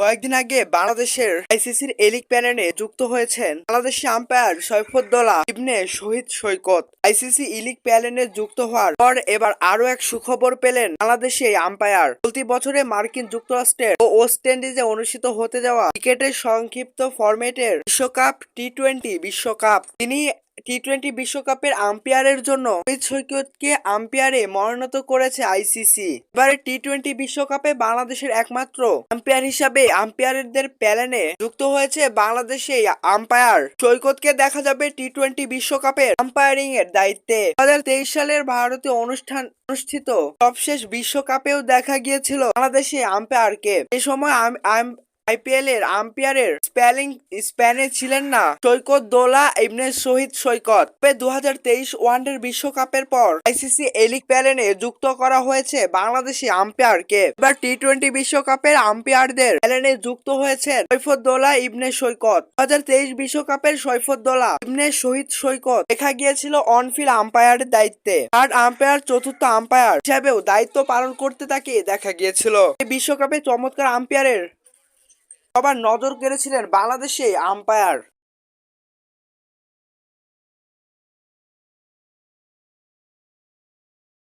কয়েকদিন আগে বাংলাদেশের আইসিসির এলিক প্যানেলে যুক্ত হয়েছেন Bangladeshi umpire Saifuddoula, Ibne Shahid Saikat. ICC elite প্যানেলে যুক্ত হওয়ার পর এবার আরও এক সুখবর পেলেন বাংলাদেশি আম্পায়ার। চলতি বছরে মার্কিন যুক্তরাষ্ট্রের ও ওয়েস্ট ইন্ডিজে অনুষ্ঠিত হতে যাওয়া ক্রিকেটের সংক্ষিপ্ত ফরম্যাটের বিশ্বকাপ, টি টোয়েন্টি বিশ্বকাপ। তিনি টি টোয়েন্টি বিশ্বকাপের আম্পায়ারের জন্য শহীদ সৈকতকে আম্পায়ারে মনোনীত করেছে আইসিসি এবারে টি টোয়েন্টি বিশ্বকাপে বাংলাদেশের একমাত্র আম্পায়ার হিসাবে আম্পায়ারদের প্যানেলে যুক্ত হয়েছে বাংলাদেশে আম্পায়ার সৈকতকে দেখা যাবে টি টোয়েন্টি বিশ্বকাপের আম্পায়ারিং এর দায়িত্বে। দু হাজার তেইশ সালের ভারতীয় অনুষ্ঠান অনুষ্ঠিত সবশেষ বিশ্বকাপেও দেখা গিয়েছিল বাংলাদেশে আম্পায়ারকে এ সময় আম- আম- আইপিএল এর আম্পায়ারের স্পেলিং স্প্যানে ছিলেন না। সৈকত দোলা ইবনে শহীদ সৈকত। দু ওয়ানডের বিশ্বকাপের পর আইসিসি এলিক প্যালেনে যুক্ত করা হয়েছে বাংলাদেশি আম্পায়ারকে। এবার টি টোয়েন্টি বিশ্বকাপের আম্পায়ারদের প্যালেনে যুক্ত হয়েছে সৈফুদ্দোলা ইবনে সৈকত। দু বিশ্বকাপের সৈফুদ্দোলা ইবনে শহীদ সৈকত। দেখা গিয়েছিল অনফিল্ড আম্পায়ারের দায়িত্বে। থার্ড আম্পায়ার চতুর্থ আম্পায়ার হিসাবেও দায়িত্ব পালন করতে তাকে দেখা গিয়েছিল। বিশ্বকাপে চমৎকার আম্পায়ারের সবার নজর কেড়েছিলেন বাংলাদেশে আম্পায়ার